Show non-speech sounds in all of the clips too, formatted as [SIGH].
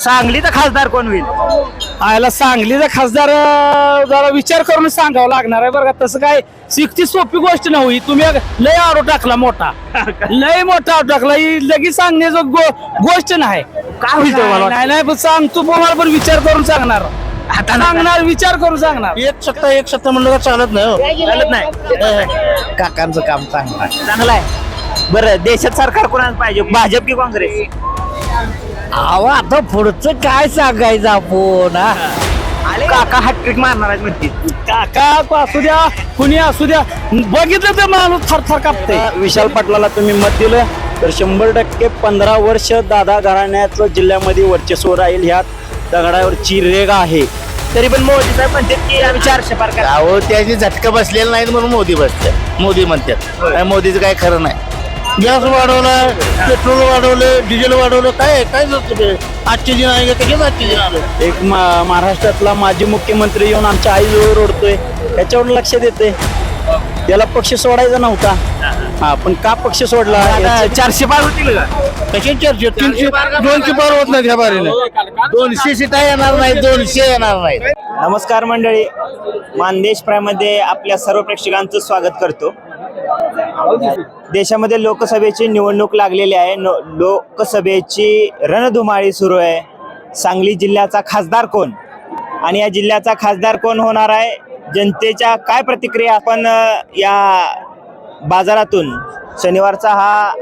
सांगलीचा खासदार कोण होईल? आयला सांगलीचा खासदार अं, जरा विचार करून सांगावं लागणार आहे बरं का. तसं काय शिकती सोपी गोष्ट नव्हती तुम्ही एक लय आडो टाकला मोठा. लय मोठा आडो टाकला. ही लगेच सांगण्याचं गो- गोष्ट नाही. काय होईल वाटतं? नाही नाही पण सांग. तू मला पण विचार करून सांगणार. आता सांगणार विचार करून सांगणार. एक सत्ता एक सत्ता म्हणलं का चालत नाही हो. चालत नाही. काकांचं काम चांगलं आहे. चांगला आहे. बरं देशात सरकार कोणाला पाहिजे? भाजप की काँग्रेस? अहो आता पुढचं काय सांगायचं आपण हा? आले. काका हॅट्रिक मारणार आहेत म्हणतील काका असू द्या कुणी असू द्या. बघितलं तर माणूस थरथर कापते विशाल पाटलाला तुम्ही मत दिलं तर शंभर टक्के पंधरा वर्ष दादा घराण्याचं जिल्ह्यामध्ये वर्चस्व राहील. ह्या दगडावरची रेग आहे. तरी पण मोदी साहेब म्हणतात की आम्ही चारशे पार करा. अहो त्याची झटका बसलेला नाहीत म्हणून मोदी बसते मोदी म्हणतात. काय मोदीचं काय खरं नाही. गॅस वाढवला पेट्रोल वाढवलं डिझेल वाढवलं काय काय जातं ते आजचे दिन आहे का? आजचे दिन? आलं एक मा- महाराष्ट्रातला माजी मुख्यमंत्री येऊन आमच्या आईजवळ रोडतोय त्याच्यावर लक्ष देते त्याला पक्ष सोडायचा नव्हता. हा पण का पक्ष सोडला? याची- चारशे पार होतील का? कसे चर्चे तीनशे दोनशे पार होत नाही ह्या बारीने. दोनशे सीटा येणार नाही दोनशे येणार नाहीत. नमस्कार मंडळी. मानदेश प्रायमध्ये आपल्या सर्व प्रेक्षकांचं स्वागत करतो. देशामध्ये लोकसभेची निवडणूक लागलेली आहे. नो- लोकसभेची रणधुमाळी सुरू आहे. सांगली जिल्ह्याचा खासदार कोण? आणि या जिल्ह्याचा खासदार कोण होणार आहे? जनतेच्या काय प्रतिक्रिया? आपण या बाजारातून शनिवारचा हा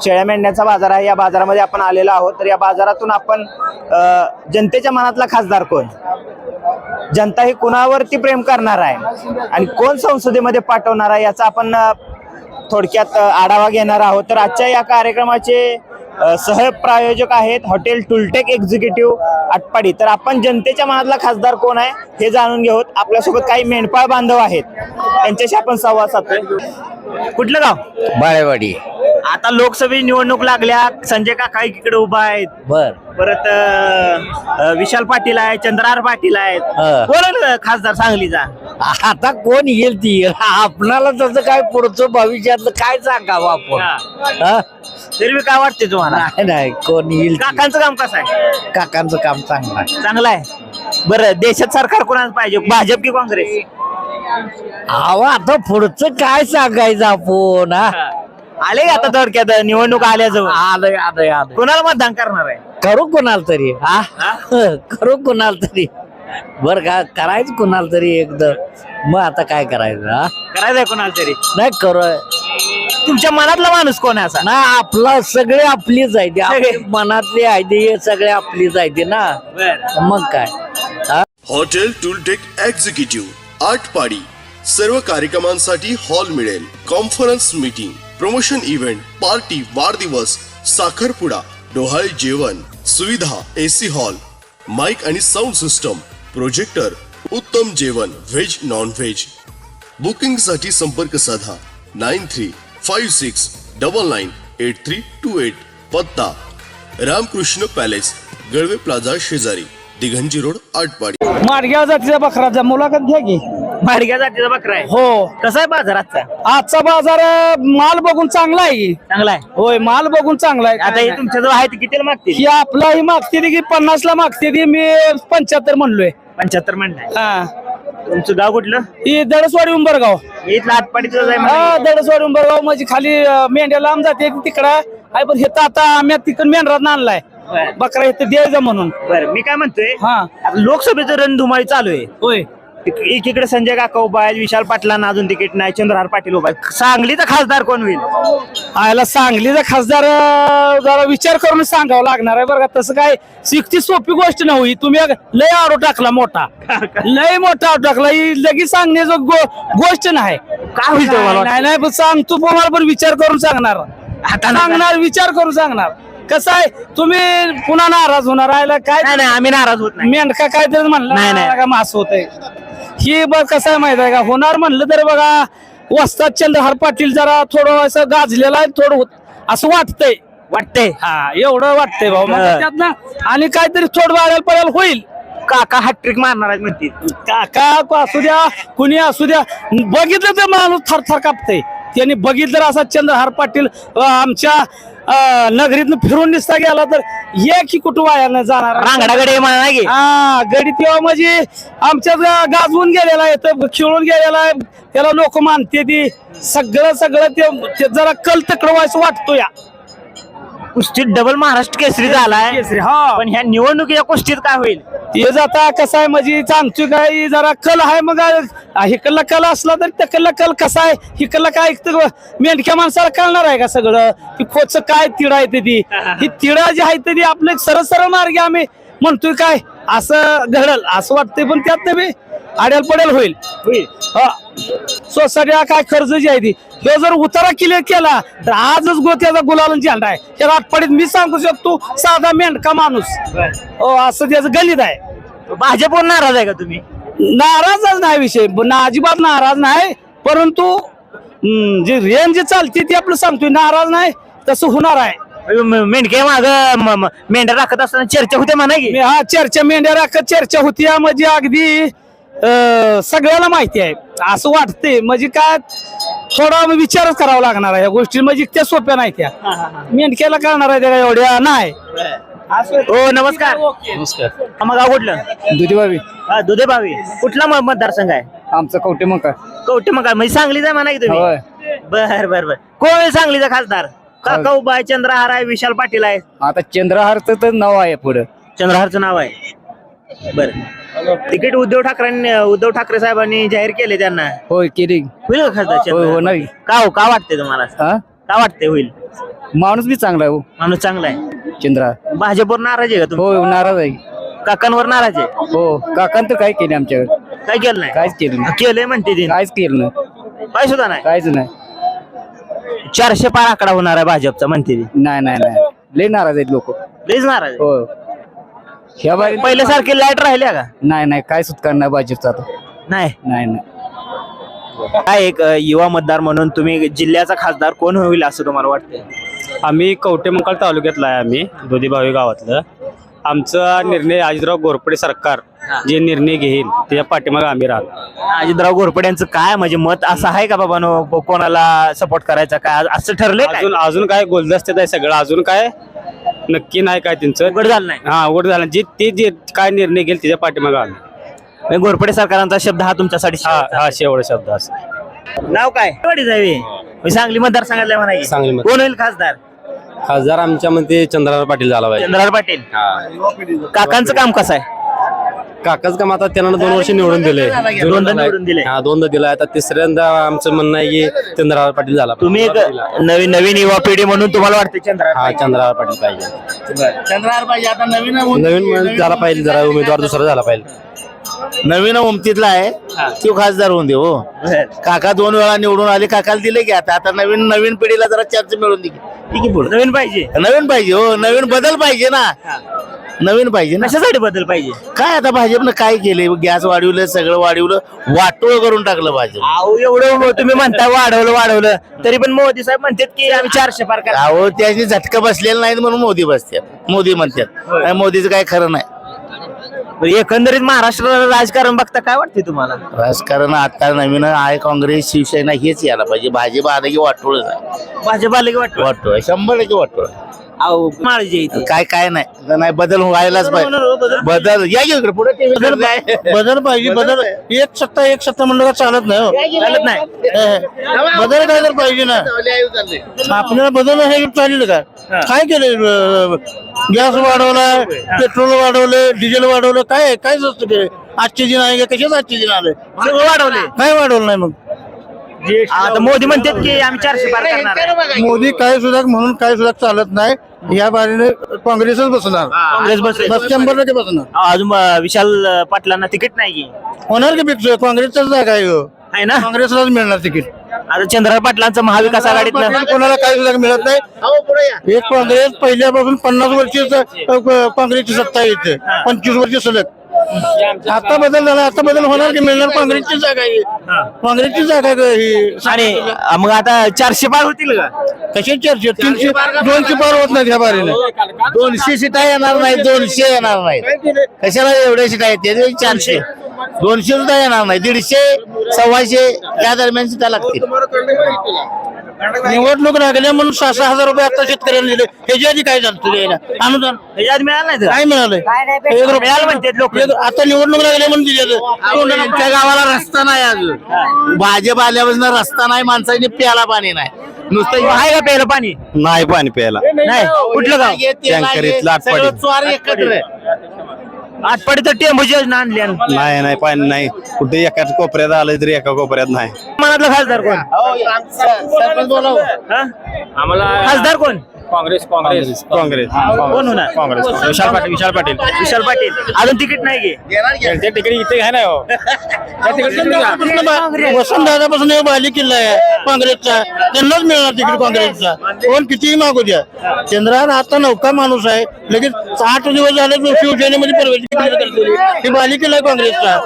शेळ्या मेंढ्याचा बाजार आहे. या बाजारामध्ये आपण आलेलो आहोत. तर या बाजारातून आपण जनतेच्या मनातला खासदार कोण? जनता ही कुणावरती प्रेम करणार आहे? आणि कोण संसदेमध्ये पाठवणार आहे याचा आपण थोडक्यात आढावा घेणार आहोत. तर आजच्या या कार्यक्रमाचे सह सहप्रायोजक आहेत हॉटेल टुलटेक एक्झिक्युटिव्ह आटपाडी. तर आपण जनतेच्या मनातला खासदार कोण आहे हे जाणून घेऊत. आपल्यासोबत काही मेंढपाळ बांधव आहेत. त्यांच्याशी आपण संवाद साधतोय. कुठलं गाव? बाळेवाडी. आता लोकसभेची निवडणूक लागल्या. संजय काका इकडे उभा आहेत. बर. परत अ, विशाल पाटील आहे चंद्रहार पाटील आहेत. हा. कोण आहे खासदार सांगलीचा आता कोण येईल ती? येईल आपणाला तसं काय पुढचं भविष्यातलं काय सांगावं आपण? हा? तरी बी काय वाटते तुम्हाला? नाही नाही कोण येईल ती. काकांचं काम कसं आहे? काकांचं काम चांगलं आहे. चांगलं आहे. बरं देशात सरकार कोणाला पाहिजे? भाजप की काँग्रेस? अहो आता पुढचं काय सांगायचं आपण हा? आले का आता थोडक्यात? निवडणूक आल्या जवळ आलंय आलंय आलंय कोणाला मतदान करणार आहे? करू कोणाला तरी. हा? हा? [LAUGHS] करू कोणाला तरी. बर का करायचं कोणाला तरी एकदम मग आता काय करायचं हा? करायचंय कोणाला तरी? नाही करू. तुमच्या मनातला माणूस कोण आहे असा? ना आपला सगळे आपलीच आहे ते. आपली मनातली आहे ते हे सगळे आपलीच आहे ते ना. मग काय? हा? हॉटेल टूलटेक एक्झिक्युटिव्ह आठ पाडी सर्व कार्यक्रमांसाठी हॉल मिळेल. Conference meeting. Promotion event party वाढदिवस साखरपुडा डोहाळे जेवण सुविधा एसी हॉल माइक आणि साऊंड सिस्टम प्रोजेक्टर उत्तम जेवण व्हेज नॉन व्हेज बुकिंगसाठी संपर्क साधा. Nine three five six double nine eight three two eight. पत्ता. रामकृष्ण पॅलेस गळवे प्लाझा शेजारी दिघंजी रोड आटपाडी. माडग्याव जातीच्या बकराचा मुलाखत घ्या की. जातीचा बकरा आहे. हो. कसा आहे बाजार आजचा? आजचा बाजार अं, माल बघून चांगला आहे. चांगला आहे? होय माल बघून चांगला आहे. आता हे नाही. तुमच्या जवळ आहे ते कितीला मागतील? ही आपला ही मागते ती की पन्नास ला मागते ती मी पंच्याहत्तर म्हणलोय. पंच्याहत्तर म्हणणं हा. तुमचं गाव कुठलं? ही दडसवाडी उंबरगाव. इथलं आटपाडीचं आहे हा म्हणा. दडसवाडी उंबरगाव म्हणजे खाली अं, मेंढ्या लांब जाते तिकडं. आहे पण हे तर आता आम्ही तिकडं मेंढरात आणलाय. बरं. बकरा इथं द्यायचं म्हणून. बरं मी काय म्हणतोय हा. आता लोकसभेचं रणधुमाळी चालू आहे. होय. एकीकडे संजय काका उभा आहे विशाल पाटलांना अजून तिकीट नाही चंद्रहार पाटील उभा आहे. सांगलीचा खासदार कोण होईल? आयला सांगलीचा खासदार अं, जरा विचार करून सांगावं लागणार आहे बरं का. तसं काय शिकती सोपी गोष्ट नव्हती तुम्ही एक लय आडो टाकला मोठा. लय मोठा आडो टाकला. ही लगेच सांगण्याचं गो- गोष्ट नाही. काय होईल तो मला? नाही नाही पण सांग तू मला पण विचार करून सांगणार. आता सांगणार विचार करून सांगणार. कसं आहे तुम्ही पुन्हा नाराज होणार. आयला काय नाही नाही आम्ही नाराज होत नाही. मेंढका काय तरी म्हणलं नाही, नाही. का मास होत ही बघ कसं आहे माहीत आहे का? होणार म्हणलं तर बघा वस्ताद चंद्रहार पाटील जरा थोडं असं गाजलेलं आहे थोडं होत- असं वाटतंय. वाटतंय. हा एवढं वाटतंय भाऊ. मग हा. त्यातनं आणि काहीतरी थोडं वाढायला पडायला होईल. काका हॅट्रिक मारणार आहेत म्हणतील. काका असू द्या कुणी असू द्या. बघितलं तर माणूस थरथर कापतंय. त्यांनी बघितलं असा चंद्रहार पाटील आमच्या अ, नगरीतनं फिरून निसता गेला तर ये की कुठं वाया जाणार? रांगडाकडे म्हणा की? हा गडी तेव्हा म्हणजे आमच्यात गा- गाजवून गेलेला आहे तर खेळून गेलेला आहे. त्याला लोक मानते ती. सगळं सगळं ते ते जरा कल तकडं व्हायचं वाटतो या कुस्तीत डबल महाराष्ट्र केसरी झालाय. केसरी, हा. पण ह्या निवडणुकीच्या कुस्तीत काय होईल? ते जाता कसं आहे म्हणजे सांगतोय काय जरा कल आहे मग हिकडला कल असला तर तिकडला कल कसा आहे? हिकडला काय ऐकतं मेंढक्या माणसाला कळणार आहे का सगळं? ती खोच काय तिडा आहे ती? ही तिडा जी आहे ती आपलं सरळ सरळ मार्गे आम्ही म्हणतोय काय असं घडल असं वाटतंय पण त्यात बी आड्याल पडेल होईल. हा. सोसायटीला काय कर्ज जी आहे ती? हे जर उतारा क्लिअर केला तर आजच गोत्याचा गुलाल झेंडा आहे. त्या आठवड्यात मी सांगू शकतो साधा मेंढका माणूस. हो असं त्याचं गणित आहे. भाजपवर नाराज आहे का तुम्ही? नाराजच नाही विषय. ना अजिबात नाराज नाही. परंतु जे रेंज चालते ती आपलं सांगतोय नाराज नाही तसं होणार आहे. मेंढके माग मेंढ्या राखत असताना चर्चा होते म्हणा की? हा चर्चा मेंढ्या राखत चर्चा होती म्हणजे अगदी. सगळ्याला माहिती आहे. असं वाटतंय. म्हणजे काय थोडा विचारच करावा लागणार आहे या गोष्टी. म्हणजे त्या सोप्या नाही त्या. मेंढक्याला करणार आहे त्या एवढ्या नाही. हो नमस्कार. नमस्कार. मग गाव कुठलं दुधीबावी. हा, दुधे भावी कुठला म- मतदारसंघ आहे? आमचं कवटे मग काय? कवटे मग म्हणजे सांगलीचा म्हणा की तुम्ही? होय. बर बर बर. कोण आहे सांगलीचा खासदार? काका उभा आहे चंद्रहार आहे विशाल पाटील आहे? आता चंद्रहारचं तर नाव आहे पुढं. चंद्रहारचं नाव आहे. बर. तिकीट उद्धव ठाकरेंनी उद्धव ठाकरे साहेबांनी जाहीर केले त्यांना? होय केली. होईल का खासदार होय? हो नाही. का हो? का वाटते तुम्हाला? हा? का वाटते होईल? माणूस बी चांगला आहे हो. माणूस चांगला आहे. चंद्रहार भाजपवर नाराज आहे का तुम्ही हो नाराज आहे. काकांवर नाराज आहे? हो काकांत काय केले आमच्याकडे काय केलं नाही? काहीच केलं नाही. केलंय म्हणते ते. काहीच केलं नाही. काय सुद्धा नाही? काहीच नाही. चारशे पार आकडा होणार आहे भाजपचा म्हणते ती. नाही नाही नाही. लय नाराज आहेत लोक. लईच नाराज आहे. हो ह्या बारी पहिल्यासारखे लाइट राहिल्या का? नाही नाही काय सुटकार नाही भाजपचा आता. नाही? नाही नाही. काय एक अ, युवा मतदार म्हणून तुम्ही जिल्ह्याचा खासदार कोण होईल असं तुम्हाला वाटतं आम्ही कवटेमंकाळ तालुक्यातला आहे आम्ही दोधीभावी गावातलं. आमचा निर्णय अजितराव घोरपडे सरकार जे निर्णय घेईल त्याच्या पाठीमागे आम्ही राहतो. अजितराव घोरपडे यांचं काय म्हणजे मत असं आहे का बाबा नो कोणाला सपोर्ट करायचा काय? असं ठरलंय काय? अजून अजून काय गोलदस्त्यात आहे सगळं? अजून काय? नक्की नाही काय त्यांचं. उघड झालं नाही. हा उघड झालं. जे ते जे काय निर्णय घेईल त्याच्या पाठीमागे आम्ही म्हणजे घोरपडे सरकारांचा शब्द हा तुमच्यासाठी हा शेवटचा. हा शेवट शब्द असं. नाव काय? वाडी जावे. सांगली मतदार सांगितलं म्हणा की. सांगली मतदार- कोण होईल खासदार? खासदार आमच्या मध्ये चंद्रराव पाटील झाला पाहिजे. चंद्रहार पाटील. काकांचं काम कसं आहे? काकाच काम आता त्यांना दोन वर्ष निवडून दिले. दोनदा निवडून दिले. हा दोनदा दिला. आता तिसऱ्यांदा आमचं म्हणणं आहे की चंद्रराव पाटील झाला. तुम्ही एक नवीन नवीन युवा पिढी म्हणून तुम्हाला वाटतं चंद्रहार हा चंद्रराव पाटील पाहिजे. चंद्रहार पाहिजे. आता नवीन नवीन झाला पाहिजे जरा उमेदवार दुसरा झाला पाहिजे. नवीन उमतीतला आहे. तो खासदार होऊन दे हो काका दोन वेळा निवडून आले काकाला दिले की आता. आता नवीन नवीन पिढीला जरा चर्चा मिळून दे की. ठीक आहे पुढे. नवीन पाहिजे. नवीन पाहिजे हो. नवीन बदल पाहिजे ना. नवीन पाहिजे ना. कशासाठी बदल पाहिजे? काय आता भाजपनं काय केलंय? गॅस वाढवलं सगळं वाढवलं वाटोळ करून टाकलं भाजप. अहो एवढं तुम्ही म्हणता वाढवलं वाढवलं. तरी पण मोदी साहेब म्हणतात की आम्ही चारशे पार करा. अहो त्याची झटका बसलेला नाहीत म्हणून मोदी बसतात. मोदी म्हणतात. मोदीचं काय खरं नाही. एकंदरीत महाराष्ट्राला राजकारण बघता काय वाटते तुम्हाला? राजकारण आता नवीन आहे काँग्रेस शिवसेना हेच यायला पाहिजे. भाजप आलं की वाटोळच आहे भाजप आले की वाटतं वाटोळ शंभर टक्के वाटोळ. अहो माळजे इथे काय काय नाही. नाही बदल व्हायलाच पाहिजे. बदल. या की इकडे पुढे बदल पाहिजे बदल एक सत्ता एक सत्ता म्हणलं का चालत नाही हो. चालत नाही? बदल काय तर पाहिजे ना. आपल्याला बदल हे चालेल का? काय केलं गॅस वाढवला पेट्रोल वाढवलं डिझेल वाढवलं काय काय असतं ते. आजचे दिन आहे का कशाच आजचे दिन आले वाढवले काय वाढवलं नाही मग. आता मोदी म्हणतात की आम्ही चारशे पार करणार आहे. मोदी काय सुद्धा म्हणून काय सुद्धा चालत नाही. या बारीने काँग्रेसच बसणार. काँग्रेस बसेल. बस शंभर टक्के बसणार. अजून अं, विशाल अं, पाटलांना तिकीट नाही की? होणार की फिक्स काँग्रेसचाच जागा आहे ह्यो. आहे ना? काँग्रेसलाच मिळणार तिकीट. आता चंद्रहार पाटलांचं महाविकास आघाडीतलं. कोणाला काही सुद्धा मिळत नाही. एक काँग्रेस पहिल्यापासून पन्नास वर्षीच काँग्रेसची सत्ता येते पंचवीस वर्ष सलग. आता बदल झाला आता बदल होणार की मिळणार? काँग्रेसची जागा आहे. काँग्रेसची जागा आहे ही? आणि मग आता चारशे पार होतील का? कशी चर्चा तीनशे दोनशे पार? होत नाहीत ह्या बारीने. दोनशे सीटा येणार नाही दोनशे येणार नाही कशाला एवढ्या सीटा येते चारशे. दोनशे सुद्धा येणार नाही. दीडशे सव्वाशे या दरम्यान सीटा लागतील. निवडणूक लागल्या म्हणून सहा सहा हजार रुपये आता शेतकऱ्यांना दिले. ह्याच्या आधी काय झालं अनुदान? ह्याच्यात मिळालं नाही काय मिळालंय एक रुपया- मिळालं म्हणतात लोक. एक- आता निवडणूक लागल्या म्हणून दिले आमच्या गावाला रस्ता नाही अजून. भाजप आल्यापासून रस्ता नाही माणसाने प्याला पाणी नाही. नुसतं आहे का प्यायला पाणी? नाही पाणी प्यायला. नाही. कुठलं गाव? टँकर इथलं आटपाडी. सगळं स्वार एकत्र आहे. आठपाडी तर टेंबूची योजना आणली आणि नाही नाही पाणी नाही कुठे एका कोपऱ्यात आलं तरी एका कोपऱ्यात नाही मनातलं खासदार कोण सरपंच बोलावं. हा? खासदार कोण काँग्रेस काँग्रेस. काँग्रेस कोण होणार? काँग्रेस विशाल पाटील विशाल पाटील. विशाल पाटील. अजून तिकीट नाही घे त्यांच्या तिकडे इथे आहे ना हो. वसंतदादापासून एक बाली किल्ला आहे काँग्रेसचा. त्यांनाच मिळणार तिकीट काँग्रेसचा. कोण कितीही मागू द्या? चंद्रहार आता नौका माणूस आहे. लगेच आठ दिवस झाले तो शिवसेनेमध्ये प्रवेश केलेली ही बाली किल्ला आहे काँग्रेसचा.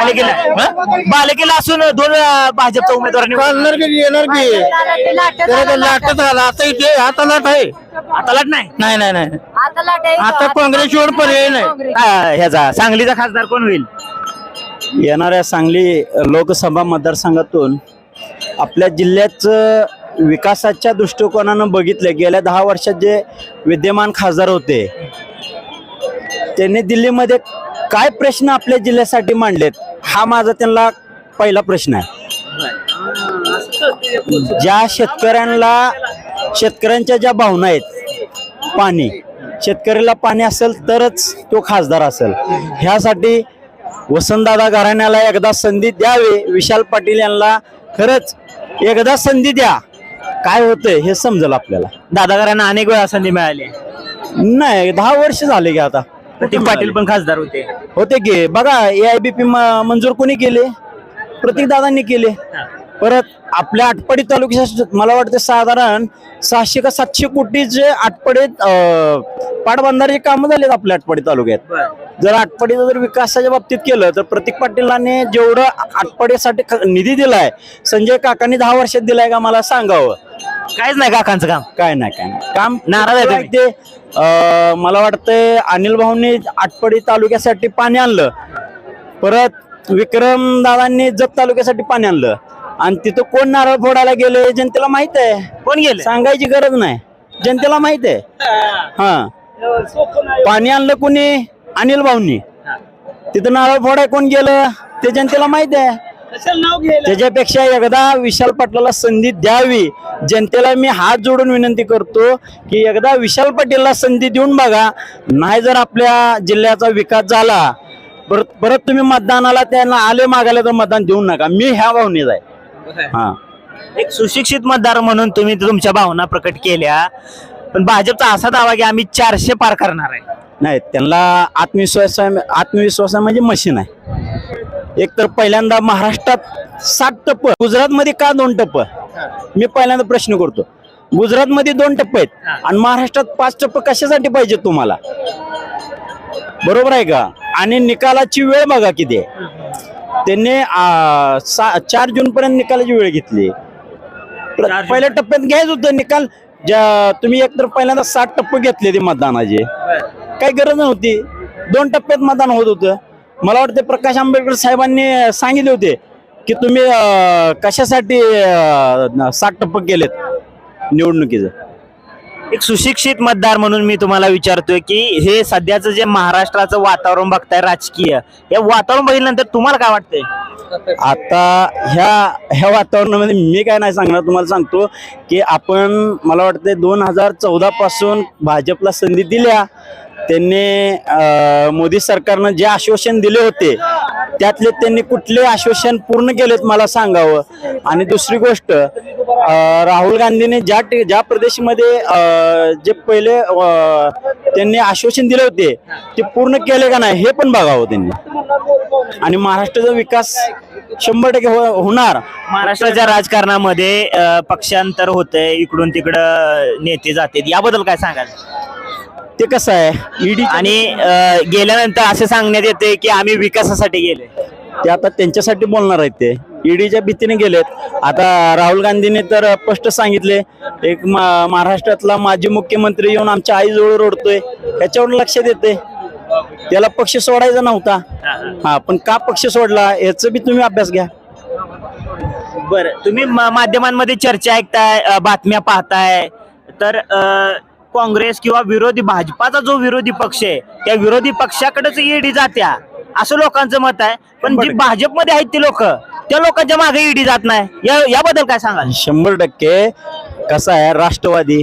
बालेकिल्ला. हा? बालेकिल्ला असून दोन भाजपचा उमेदवार निवडून चालणार की येणार की? त्याला काय लाटच आला आता इथे आता लाट आहे. आता लढ नाही? नाही नाही नाही. आता काँग्रेसवर पर्याय नाही. हा, ह्याचा सांगलीचा खासदार कोण होईल? येणाऱ्या सांगली लोकसभा मतदारसंघातून आपल्या जिल्ह्याचं विकासाच्या दृष्टिकोनानं बघितलं गेल्या दहा वर्षात जे विद्यमान खासदार होते त्यांनी दिल्लीमध्ये काय प्रश्न आपल्या जिल्ह्यासाठी मांडलेत हा माझा त्यांना पहिला प्रश्न आहे. ज्या शेतकऱ्यांना शेतकऱ्यांच्या ज्या भावना आहेत पाणी. शेतकऱ्याला पाणी असेल तरच तो खासदार असेल. ह्यासाठी वसंतदादा घराण्याला एकदा संधी द्यावी विशाल पाटील यांना खरंच एकदा संधी द्या. काय होतंय हे समजेल आपल्याला. दादागारांना अनेक वेळा संधी मिळाली. नाही दहा वर्ष झाले की आता. प्रतीक पाटील पण खासदार होते. होते की. बघा ए आय बी पी मंजूर कोणी केले? प्रतीक दादांनी केले. परत आपल्या आटपाडी तालुक्यात मला वाटतं साधारण सहाशे का सातशे कोटीचे आटपाडीत अं, पाटबंधारे कामं झालेत आपल्या आटपाडी तालुक्यात. जर आटपाडीचं जर विकासाच्या बाबतीत केलं तर प्रतीक पाटीलांनी जेवढं आटपाडीसाठी निधी दिलाय संजय काकांनी दहा वर्षात दिलाय का मला सांगावं. काहीच नाही काकांचं काम. काय नाही काय नाही. काम नाराज आहे? ते अं, मला वाटतंय अनिल भाऊंनी आटपाडी तालुक्यासाठी पाणी आणलं. परत विक्रम दादांनी जत तालुक्यासाठी पाणी आणलं. आणि तिथं कोण नारळ फोडायला गेले जनतेला माहीत आहे. कोण गेले सांगायची गरज नाही. जनतेला माहीत आहे. हा. पाणी आणलं कोणी? अनिल भाऊंनी. तिथं नारळ फोडाय कोण गेलं? ते जनतेला माहीत आहे. त्याच्यापेक्षा एकदा विशाल पाटलाला संधी द्यावी. जनतेला मी हात जोडून विनंती करतो की एकदा विशाल पाटीलला संधी देऊन बघा. नाही जर आपल्या जिल्ह्याचा विकास झाला परत परत तुम्ही मतदानाला त्यांना आले मागायला तर मतदान देऊ नका. मी ह्या भावनेत आहे. हा. एक सुशिक्षित मतदार म्हणून तुम्ही तुमच्या भावना प्रकट केल्या पण भाजपचा असा दावा की आम्ही चारशे पार करणार आहे. नाही त्यांना आत्मविश्वास आत्मविश्वास म्हणजे मशीन आहे. एक तर पहिल्यांदा महाराष्ट्रात सात टप्प गुजरातमध्ये का दोन टप्प? मी पहिल्यांदा प्रश्न करतो. गुजरातमध्ये दोन टप्पे आहेत आणि महाराष्ट्रात पाच टप्पे कशासाठी पाहिजे तुम्हाला? बरोबर आहे का? आणि निकालाची वेळ बघा किती आहे. त्यांनी सा- चार जून पर्यंत निकालाची वेळ घेतली. पहिल्या टप्प्यात घ्यायचं होतं निकाल ज्या तुम्ही एकतर पहिल्यांदा सात टप्पे घेतले ते मतदानाचे. काही गरज नव्हती. दोन टप्प्यात मतदान होत होतं. मला वाटतं प्रकाश आंबेडकर साहेबांनी सांगितले होते की तुम्ही कशासाठी सात टप्पे केलेत निवडणुकीचं. एक सुशिक्षित मतदार म्हणून मी तुम्हाला विचारतोय की हे सध्याचं जे महाराष्ट्राचं वातावरण बघताय राजकीय या वातावरण बघितल्यानंतर तुम्हाला काय वाटतंय? आता ह्या ह्या वातावरणामध्ये मी काय नाही सांगणार तुम्हाला सांगतो की आपण मला वाटतं दोन हजार चौदा पासून भाजपला संधी दिल्या. त्यांनी मोदी सरकारनं जे आश्वासन दिले होते त्यातले त्यांनी कुठले आश्वासन पूर्ण केलेत मला सांगावं? आणि दुसरी गोष्ट राहुल गांधीने ज्या ज्या प्रदेशमध्ये जे पहिले त्यांनी आश्वासन दिले होते ते पूर्ण केले का नाही हे पण बघावं त्यांनी. आणि महाराष्ट्राचा विकास शंभर टक्के हो- होणार. महाराष्ट्राच्या राजकारणामध्ये पक्षांतर होतंय इकडून तिकडं नेते जाते याबद्दल काय सांगाल? ते कसं आहे? ईडी आणि अं, गेल्यानंतर असे सांगण्यात येते की आम्ही विकासासाठी गेले. ते आता त्यांच्यासाठी बोलणार आहेत ते. ईडीच्या भीतीने गेलेत. आता राहुल गांधीने तर स्पष्ट सांगितले एक मा- महाराष्ट्रातला माजी मुख्यमंत्री येऊन आमच्या आईजवळ रोडतोय. ह्याच्यावर लक्ष देते त्याला पक्ष सोडायचा नव्हता. हा पण का पक्ष सोडला याचा बी तुम्ही अभ्यास घ्या. बरं तुम्ही मा- माध्यमांमध्ये चर्चा ऐकताय अ, बातम्या पाहताय. तर अ, काँग्रेस किंवा विरोधी भाजपाचा जो विरोधी पक्ष आहे त्या विरोधी पक्षाकडेच ईडी जात्या असं लोकांचं मत आहे. पण जी भाजपमध्ये आहेत ते लोक त्या लोकांच्या मागे ईडी जात नाही. या- याबद्दल काय सांगाल? शंभर टक्के कसं आहे राष्ट्रवादी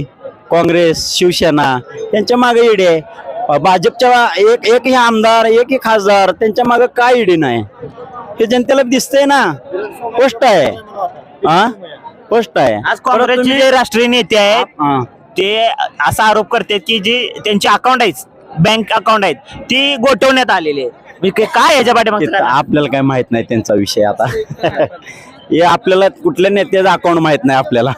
काँग्रेस शिवसेना यांच्या मागे ईडी आहे. अ, भाजपच्या एक एकही आमदार एकही खासदार त्यांच्या मागे काय ईडी नाही. हे जनतेला दिसतंय ना. स्पष्ट आहे. हा स्पष्ट आहे. आज काँग्रेसचे जे राष्ट्रीय नेते आहेत हा. ते असा आरोप करतात की जी त्यांची अकाउंट आहेत बँक अकाउंट आहेत ती गोठवण्यात आलेली आहे मी काय याच्या ते पाठीमागचं तर कारण? आपल्याला काय माहीत नाही त्यांचा विषय आता. हे आपल्याला कुठल्या नेत्याचं अकाउंट माहीत नाही आपल्याला.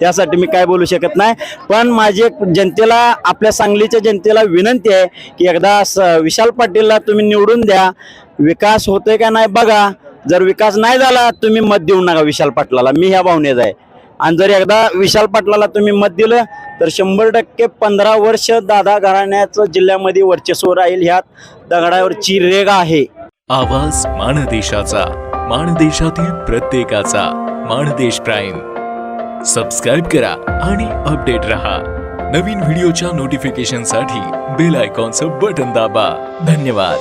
त्यासाठी मी काय बोलू शकत नाही. पण माझी एक जनतेला आपल्या सांगलीच्या जनतेला विनंती आहे की एकदा स- विशाल पाटीलला तुम्ही निवडून द्या. विकास होतोय का नाही बघा. जर विकास नाही झाला तुम्ही मत देऊ नका विशाल पाटलाला. मी ह्या भावनेत आहे. आणि जर एकदा विशाल पाटलाला तुम्ही मत दिलं तर शंभर टक्के पंधरा वर्ष दादा घराण्याचं जिल्ह्यामध्ये वर्चस्व राहील. ह्यात दगडावरची रेग आहे. आवाज माणदेशाचा माणदेशातील प्रत्येकाचा माणदेश प्राईम. सबस्क्राईब करा आणि अपडेट रहा. नवीन व्हिडिओच्या नोटिफिकेशनसाठी बेल आयकॉनचं बटन दाबा. धन्यवाद.